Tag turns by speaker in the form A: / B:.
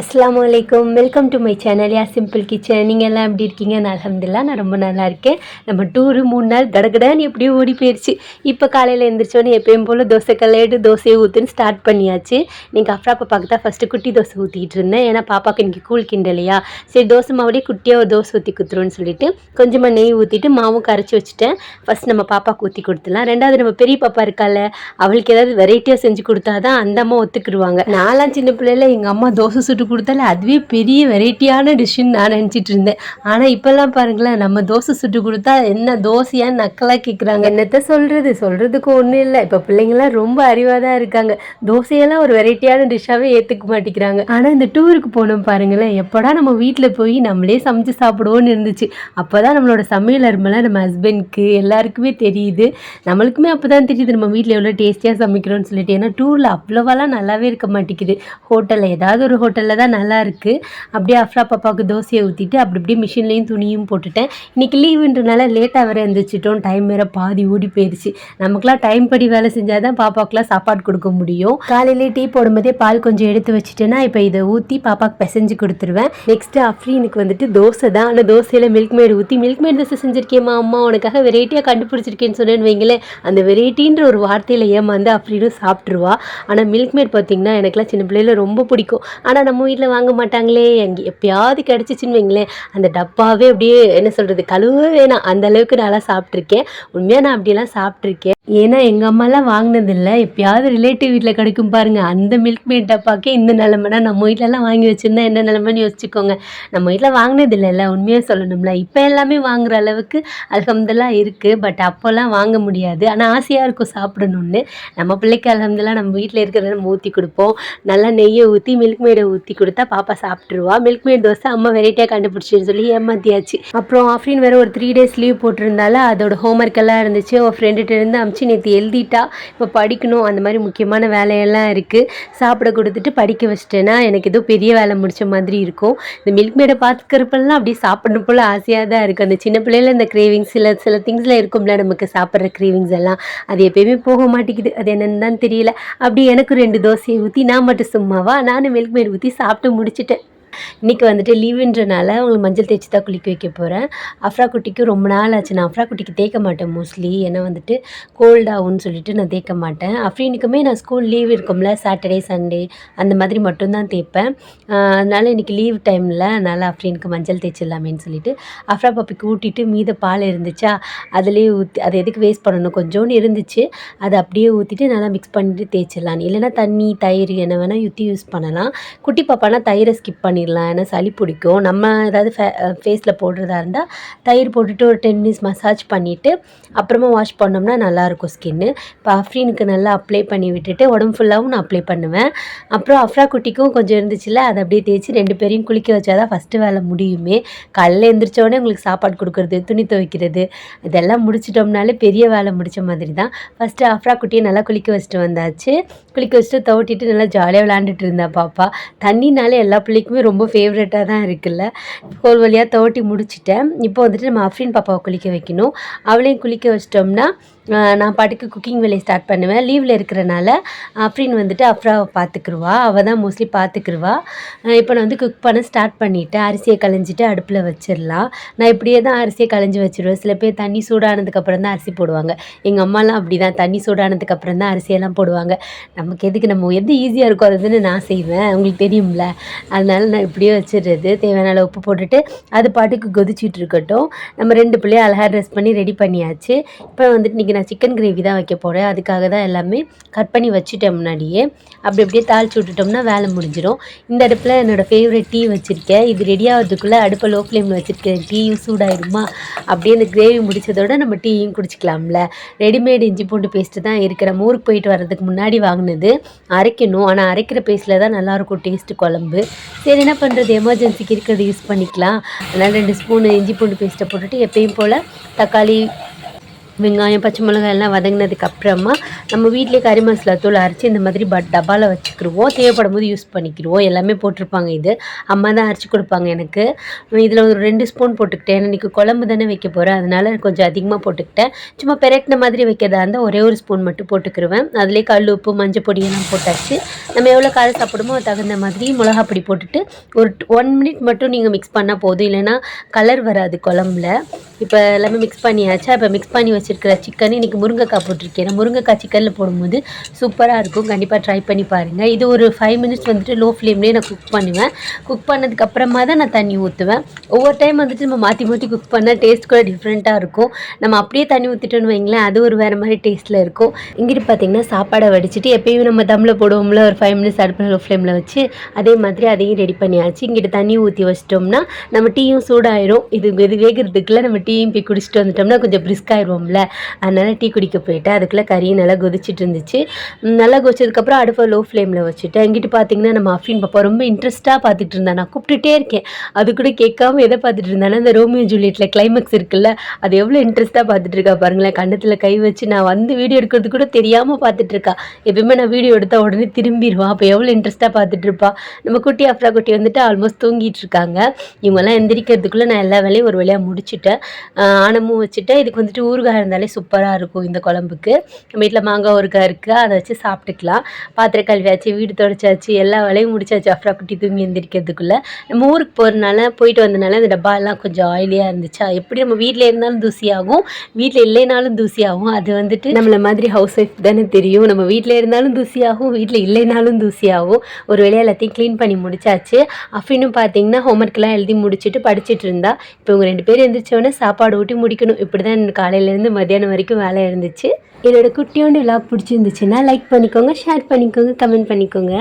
A: அஸ்லாம் வலைக்கம் welcome to my channel யா சிம்பிள் கிச்சன் நீங்கள் எல்லாம் எப்படி இருக்கீங்க? நான் அலமதுல்லா நான் ரொம்ப நல்லா இருக்கேன். நம்ம டூரு மூணு நாள் கடகடான்னு எப்படியோ ஓடி போயிடுச்சு இப்போ காலையில் எழுந்திரிச்சோன்னே எப்பயும் போல் தோசை கல்லையிட்டு தோசையை ஊற்றுன்னு ஸ்டார்ட் பண்ணியாச்சு. நீங்கள் அஃப்ரா பாப்பாக்கு தான் ஃபஸ்ட்டு குட்டி தோசை ஊற்றிட்டு இருந்தேன். ஏன்னா பாப்பாக்கு இன்றைக்கி கூழ் கிண்டலையா சரி தோசை மாவுலேயே குட்டியாக ஒரு தோசை ஊற்றி குத்துருவோன்னு சொல்லிட்டு கொஞ்சமாக நெய் ஊற்றிட்டு மாவும் கரைச்சி வச்சுட்டேன். ஃபஸ்ட் நம்ம பாப்பாவுக்கு ஊற்றி கொடுத்துலாம் ரெண்டாவது நம்ம பெரிய பாப்பா இருக்கால அவளுக்கு ஏதாவது வெரைட்டியாக செஞ்சு கொடுத்தா தான் அந்த அம்மா ஒத்துக்குருவாங்க நான்லாம் சின்ன பிள்ளையில எங்கள் அம்மா தோசை சுட்டு கொடுத்தால அதுவே பெரிய வெரைட்டியான டிஷ்ஷுன்னு நான் நினச்சிட்டு இருந்தேன். ஆனால் இப்போல்லாம் பாருங்களேன் நம்ம தோசை சுட்டு கொடுத்தா என்ன தோசையான்னு நக்கலாக கேட்குறாங்க என்னத்த சொல்கிறது சொல்கிறதுக்கு ஒன்றும் இல்லை. இப்போ பிள்ளைங்களாம் ரொம்ப அறிவாக தான் இருக்காங்க. தோசையெல்லாம் ஒரு வெரைட்டியான டிஷ்ஷாகவே ஏற்றுக்க மாட்டேங்கிறாங்க. ஆனால் இந்த டூருக்கு போனோம் பாருங்களேன். எப்போடா நம்ம வீட்டில் போய் நம்மளே சமைச்சு சாப்பிடுவோன்னு இருந்துச்சு. அப்போ தான் நம்மளோட சமையல் அருமெல்லாம் நம்ம ஹஸ்பண்ட்க்கு எல்லாருக்குமே தெரியுது. நம்மளுக்குமே அப்போ தான் தெரியுது நம்ம வீட்டில் எவ்வளோ டேஸ்டியாக சமைக்கிறோம்னு சொல்லிட்டு. ஏன்னா டூரில் அவ்வளோவாலாம் நல்லாவே இருக்க மாட்டேங்குது. ஹோட்டலில் ஏதாவது ஒரு ஹோட்டலில் தான் நல்லா இருக்குது அப்படியே அஃப்ரா பாப்பாவுக்கு தோசையை ஊற்றிட்டு அப்படி அப்படியே மிஷின்லேயும் துணியும் போட்டுட்டேன். இன்றைக்கி லீவுன்றனால லேட்டாக வேறு எழுந்திரிச்சிட்டோம் டைம் வேறு பாதி ஓடி போயிடுச்சு நமக்குலாம் டைம் படி வேலை செஞ்சால் தான் பாப்பாவுக்குலாம் சாப்பாடு கொடுக்க முடியும். காலையிலே டீ போடும்போதே பால் கொஞ்சம் எடுத்து வச்சுட்டேன்னா இப்போ இதை ஊற்றி பாப்பாவுக்கு பிசைஞ்சு கொடுத்துருவேன். நெக்ஸ்ட்டு அஃப்ரீனுக்கு வந்துட்டு தோசை தான். ஆனால் தோசையில் மில்க் மேடு ஊற்றி மில்க் மேட் தோசை செஞ்சுருக்கேம்மா அம்மா உனக்காக வெரைட்டியாக கண்டுபிடிச்சிருக்கேன்னு சொன்னேன்னு வைங்களேன். அந்த வெரைட்டின்ற ஒரு வார்த்தையில் ஏமாந்து அஃப்ரீனும் சாப்பிட்ருவா ஆனால் மில்க் மேட் பார்த்தீங்கன்னா எனக்குலாம் சின்ன பிள்ளையில ரொம்ப பிடிக்கும். ஆனால் நம்ம வீட்டில் வாங்க மாட்டாங்களே. எங்கே எப்பயாவது கிடச்சிச்சின்னு வைங்களேன். அந்த டப்பாவே அப்படியே என்ன சொல்கிறது கழுவவே வேணாம். அந்த அளவுக்கு நல்லா சாப்பிட்ருக்கேன் உண்மையாக நான் அப்படியெல்லாம் சாப்பிட்ருக்கேன் ஏன்னா எங்கள் அம்மாலாம் வாங்கினதில்லை. எப்பயாவது ரிலேட்டிவ் வீட்டில் கிடைக்கும் பாருங்கள் அந்த மில்க் மேட் டப்பாக்கே இந்த நிலமைனா நம்ம வீட்டிலலாம் வாங்கி வச்சுருந்தா என்ன நிலமைன்னு யோசிச்சுக்கோங்க. நம்ம வீட்டில் வாங்கினதில்லைல்ல. உண்மையாக சொல்லணும்ல. இப்போ எல்லாமே வாங்குற அளவுக்கு அலகம்தெல்லாம் இருக்குது பட் அப்போல்லாம் வாங்க முடியாது. ஆனால் ஆசையாக இருக்கும் சாப்பிடணுன்னு நம்ம பிள்ளைக்கு அலகம்தெல்லாம் நம்ம வீட்டில் இருக்கிறத நம்ம ஊற்றி கொடுப்போம். நல்லா நெய்யை ஊற்றி மில்க் மேடை ஊற்றி கொடுத்தா பாப்பா சாப்பிட்ருவா மில்க் மேட் தோசை அம்மா வெரைட்டியாக கண்டுபிடிச்சின்னு சொல்லி ஏமாத்தியாச்சு. அப்புறம் ஆஃப்ரின் வேறு ஒரு த்ரீ டேஸ் லீவ் போட்டிருந்தால அதோட ஹோம்ஒர்க் எல்லாம் இருந்துச்சு. அவள் ஃப்ரெண்டுகிட்ட இருந்து அமிச்சு நேற்று எழுதிட்டா இப்போ படிக்கணும். அந்த மாதிரி முக்கியமான வேலையெல்லாம் இருக்குது சாப்பிட கொடுத்துட்டு படிக்க வச்சிட்டேன்னா எனக்கு ஏதோ பெரிய வேலை முடிச்ச மாதிரி இருக்கும். இந்த மில்க் மேடை பார்த்துக்கிறப்பெல்லாம் அப்படியே சாப்பிடணும் போல் ஆசையாக தான் இருக்குது அந்த சின்ன பிள்ளையில இந்த கிரேவிங்ஸ் சில சில திங்ஸில் இருக்கும்ல நமக்கு சாப்பிட்ற கிரேவிங்ஸ் எல்லாம். அது எப்பயுமே போக மாட்டேங்குது. அது என்னன்னு தான் தெரியல. அப்படி எனக்கு ரெண்டு தோசையை ஊற்றி நான் மட்டும் சும்மாவா? நானும் மில்க் மேட் ஊற்றி சாப்பிட்டு முடிச்சிட்டேன். இன்றைக்கி வந்துட்டு லீவுன்றனால உங்களுக்கு மஞ்சள் தேய்ச்சி தான் குளிக்க வைக்க போகிறேன் அஃப்ரா குட்டிக்கு ரொம்ப நாள் ஆச்சு. நான் அஃப்ரா குட்டிக்கு தேய்க்க மாட்டேன் மோஸ்ட்லி ஏன்னா வந்துட்டு கோல்டாகும்னு சொல்லிட்டு நான் தேய்க்க மாட்டேன். அஃப்ரீனுக்குமே நான் ஸ்கூல் லீவ் இருக்கும்ல. சாட்டர்டே சண்டே அந்த மாதிரி மட்டும்தான் தேய்ப்பேன். அதனால் இன்றைக்கி லீவ் டைமில் அதனால் அஃப்ரீனுக்கு மஞ்சள் தேய்ச்சிடலாமேன்னு சொல்லிட்டு அஃப்ரா பாப்பிக்கு ஊட்டிட்டு மீத பால் இருந்துச்சா? அதுலேயே ஊற்றி அது எதுக்கு வேஸ்ட் பண்ணணும்? கொஞ்சோண்டு இருந்துச்சு. அதை அப்படியே ஊற்றிட்டு நல்லா மிக்ஸ் பண்ணிட்டு தேய்ச்சிடலான்னு இல்லைன்னா தண்ணி தயிர் என்ன வேணால் ஊற்றி யூஸ் பண்ணலாம். குட்டி பாப்பானா தயிரை ஸ்கிப் பண்ணி பண்ணிடலாம் ஏன்னா சளி பிடிக்கும். நம்ம ஏதாவது ஃபே ஃபேஸில் போடுறதா இருந்தால் தயிர் போட்டுட்டு ஒரு டென் மினிட்ஸ் மசாஜ் பண்ணிவிட்டு அப்புறமா வாஷ் பண்ணோம்னா நல்லாயிருக்கும் ஸ்கின்னு இப்போ அஃப்ரீனுக்கு நல்லா அப்ளை பண்ணி விட்டுட்டு உடம்பு ஃபுல்லாகவும் நான் அப்ளை பண்ணுவேன். அப்புறம் அஃப்ரா குட்டிக்கும் கொஞ்சம் இருந்துச்சுல்ல அதை அப்படியே தேய்ச்சி ரெண்டு பேரையும் குளிக்க வச்சா தான் ஃபஸ்ட்டு வேலை முடியுமே. காலையில் எழுந்திரிச்சோடனே உங்களுக்கு சாப்பாடு கொடுக்குறது துணி துவைக்கிறது இதெல்லாம் முடிச்சிட்டோம்னாலே பெரிய வேலை முடிச்ச மாதிரி தான். ஃபஸ்ட்டு அஃப்ரா குட்டியை நல்லா குளிக்க வச்சுட்டு வந்தாச்சு. குளிக்க வச்சுட்டு துவட்டிட்டு நல்லா ஜாலியாக விளாண்டுட்டு இருந்தா பாப்பா. தண்ணினாலே எல்லா பிள்ளைக்குமே ரொம்ப ஃபேவரட்டாக தான் இருக்குல்ல. கோல் வழியாக துவட்டி முடிச்சிட்டேன். இப்போ வந்துட்டு நம்ம அஃப்ரின் பாப்பாவை குளிக்க வைக்கணும். அவளையும் குளிக்க வச்சிட்டோம்னா நான் பாட்டுக்கு குக்கிங் வேலையை ஸ்டார்ட் பண்ணுவேன். லீவில் இருக்கிறனால அஃப்ரின் வந்துட்டு அஃப்ராவை பார்த்துக்குருவா அவள் தான் மோஸ்ட்லி பார்த்துக்குருவா இப்போ நான் வந்து குக் பண்ண ஸ்டார்ட் பண்ணிவிட்டேன் அரிசியை களைஞ்சிட்டு அடுப்பில் வச்சிடலாம் நான் இப்படியே தான் அரிசியை களைஞ்சி வச்சுருவேன். சில பேர் தண்ணி சூடானதுக்கப்புறம் தான் அரிசி போடுவாங்க. எங்கள் அம்மாலாம் அப்படி தான் தண்ணி சூடானதுக்கப்புறம் தான் அரிசியெல்லாம் போடுவாங்க. நமக்கு எதுக்கு? நம்ம எது ஈஸியாக இருக்கோ அதுன்னு நான் செய்வேன். உங்களுக்கு தெரியும்ல. அதனால நான் இப்படியே வச்சிடுறது. தேவையான உப்பு போட்டுட்டு அது பாட்டுக்கு கொதிச்சிட்டு இருக்கட்டும். நம்ம ரெண்டு பிள்ளையும் அழகாக ட்ரெஸ் பண்ணி ரெடி பண்ணியாச்சு. இப்போ வந்துட்டு இன்றைக்கி நான் சிக்கன் கிரேவி தான் வைக்க போகிறேன் அதுக்காக தான் எல்லாமே கட் பண்ணி வச்சுட்டேன் முன்னாடியே. அப்படி அப்படியே தாளிச்சு விட்டுட்டோம்னா வேலை முடிஞ்சிடும் இந்த அடுப்பில் என்னோடய ஃபேவரட் டீ வச்சுருக்கேன். இது ரெடி ஆகிறதுக்குள்ளே அடுப்பை லோ ஃப்ளேமில் வச்சுருக்கேன். டீயும் சூடாயிருமா அப்படியே இந்த கிரேவி முடித்ததோட நம்ம டீயும் குடிச்சிக்கலாம்ல. ரெடிமேட் இஞ்சி பூண்டு பேஸ்ட்டு தான் இருக்கிற ஊருக்கு போயிட்டு வர்றதுக்கு முன்னாடி வாங்கினது. அரைக்கணும். ஆனால் அரைக்கிற பேஸ்ட்டில் தான் நல்லாயிருக்கும் டேஸ்ட்டு குழம்பு. சரி என்ன பண்ணுறது எமர்ஜென்சிக்கு இருக்கிறது யூஸ் பண்ணிக்கலாம். அதனால் ரெண்டு ஸ்பூன் இஞ்சி பூண்டு பேஸ்ட்டை போட்டுட்டு எப்பயும் போல் தக்காளி வெங்காயம் பச்சை மிளகாய் எல்லாம் வதங்கினதுக்கு அப்புறமா நம்ம வீட்டிலேயே கறி மசாலா தூள் அரைச்சி இந்த மாதிரி பட் டப்பாவில் வச்சுக்கிருவோம். தேவைப்படும் போது யூஸ் பண்ணிக்கிடுவோம் எல்லாமே போட்டிருப்பாங்க இது. அம்மா தான் அரைச்சி கொடுப்பாங்க எனக்கு. இதில் ஒரு ரெண்டு ஸ்பூன் போட்டுக்கிட்டேன். ஏன்னா இன்றைக்கி குழம்பு தானே வைக்க போகிறேன் அதனால கொஞ்சம் அதிகமாக போட்டுக்கிட்டேன். சும்மா பெரட்டின மாதிரி வைக்கிறதா இருந்தால் ஒரே ஒரு ஸ்பூன் மட்டும் போட்டுக்கிருவேன். அதிலே கல் உப்பு மஞ்சள் பொடி எல்லாம் போட்டாச்சு. நம்ம எவ்வளோ காரம் சாப்பிடுமோ தகுந்த மாதிரி மிளகா பொடி போட்டுட்டு ஒரு ஒன் மினிட் மட்டும் நீங்கள் மிக்ஸ் பண்ணால் போதும். இல்லைன்னா கலர் வராது குழம்புல. இப்போ எல்லாமே மிக்ஸ் பண்ணியாச்சா? இப்போ மிக்ஸ் பண்ணி வச்சு வச்சுருக்கிற சிக்கன் இன்றைக்கி முருங்கைக்காய் போட்டிருக்கேன். நான் முருங்கைக்காய் சிக்கனில் போடும்போது சூப்பராக இருக்கும். கண்டிப்பாக ட்ரை பண்ணி பாருங்கள் இது ஒரு ஃபைவ் மினிட்ஸ் வந்துட்டு லோ ஃப்ளேம்லேயே நான் குக் பண்ணுவேன். குக் பண்ணதுக்கப்புறமா தான் நான் தண்ணி ஊற்றுவேன் ஒவ்வொரு டைம் வந்துட்டு நம்ம மாற்றி மாற்றி குக் பண்ணால் டேஸ்ட் கூட டிஃப்ரெண்ட்டாக இருக்கும். நம்ம அப்படியே தண்ணி ஊற்றிட்டோன்னு வைங்களேன் அது ஒரு வேறு மாதிரி டேஸ்ட்டில் இருக்கும். இங்கிட்டு பார்த்தீங்கன்னா சாப்பாடை வடிச்சிட்டு எப்பயும் நம்ம தம்மில் போடுவோம்ல ஒரு ஃபைவ் மினிட்ஸ் அடுப்பில் லோ ஃப்ளேமில் வச்சு அதே மாதிரி அதையும் ரெடி பண்ணியாச்சு. இங்கிட்டு தண்ணி ஊற்றி வச்சிட்டோம்னா நம்ம டீயும் சூடாயிரும். இது இது வேகிறதுக்குள்ள நம்ம டீயும் போய் குடிச்சிட்டு வந்துட்டோம்னா கொஞ்சம் பிரிஸ்க் ஆயிடுவோம்ல அதனால் டீ குடிக்க போயிட்டேன். அதுக்குள்ளே கறியை நல்லா கொதிச்சிட்டு இருந்துச்சு. நல்லா கொதிச்சதுக்கப்புறம் அடுப்பை லோ ஃப்ளேமில் வச்சுட்டேன். எங்கிட்டு பார்த்தீங்கன்னா நம்ம அஃபின் பாப்பா ரொம்ப இன்ட்ரெஸ்ட்டாக பார்த்துட்டு இருந்தா. நான் கூப்பிட்டுட்டே இருக்கேன். அது கூட கேட்காம எதை பார்த்துட்டு இருந்தாலும் அந்த ரோமியோ ஜூலியட்டில் கிளைமேக்ஸ் இருக்குல்ல அது எவ்வளோ இன்ட்ரெஸ்ட்டாக பார்த்துட்டு இருக்கா பாருங்களேன். கண்ணத்தில் கை வச்சு நான் வந்து வீடியோ எடுக்கிறது கூட தெரியாமல் பார்த்துட்டு இருக்கா. எப்பயுமே நான் வீடியோ எடுத்தால் உடனே திரும்பிடுவான் அப்போ எவ்வளோ இன்ட்ரெஸ்ட்டாக பார்த்துட்டு இருப்பா. நம்ம குட்டி அஃப்ரா குட்டி வந்துட்டு ஆல்மோஸ்ட் தூங்கிட்டு இருக்காங்க. இவங்கெல்லாம் எந்திரிக்கிறதுக்குள்ளே நான் எல்லா வேலையும் ஒரு வழியாக முடிச்சுட்டேன். ஆனமும் ஆணமும் வச்சுட்டேன். இதுக்கு வந்துட்டு ஊறுகாய் இருந்தாலே சூப்பராக இருக்கும் இந்த குழம்புக்கு. நம்ம வீட்டில் மாங்காய் ஊறுகாய் இருக்குது அதை வச்சு சாப்பிட்டுக்கலாம். பாத்திரம் கழுவியாச்சு வீடு தொடச்சாச்சு எல்லா வேலையும் முடிச்சாச்சு. அஃப்ரா குட்டி தூங்கி எந்திரிக்கிறதுக்குள்ளே. நம்ம ஊருக்கு போகிறனால போயிட்டு வந்தனால இந்த டப்பாலாம் கொஞ்சம் ஆயிலியாக இருந்துச்சா? எப்படி நம்ம வீட்டில் இருந்தாலும் தூசியாகும் வீட்டில் இல்லைனாலும் தூசியாகும். அது வந்துட்டு நம்மளை மாதிரி ஹவுஸ் ஒய்ஃப் தானே தெரியும். நம்ம வீட்டில் இருந்தாலும் தூசியாகும் வீட்டில் இல்லைனாலும் தூசியாகும். ஒரு வேலையை எல்லாத்தையும் க்ளீன் பண்ணி முடிச்சாச்சு. அஃபினும் பார்த்தீங்கன்னா ஹோம்ஒர்க்லாம் எழுதி முடிச்சுட்டு படிச்சுட்டு இருந்தா. இப்போ இவங்க ரெண்டு பேரும் எழுந்திரிச்சோடனே சாப்பாடு ஊட்டி முடிக்கணும். இப்படி தான் காலையிலேருந்து இருந்து மத்தியானம் வரைக்கும் வேலை இருந்துச்சு. என்னோட குட்டியோண்டு விழா பிடிச்சிருந்துச்சுன்னா லைக் பண்ணிக்கோங்க ஷேர் பண்ணிக்கோங்க கமெண்ட் பண்ணிக்கோங்க.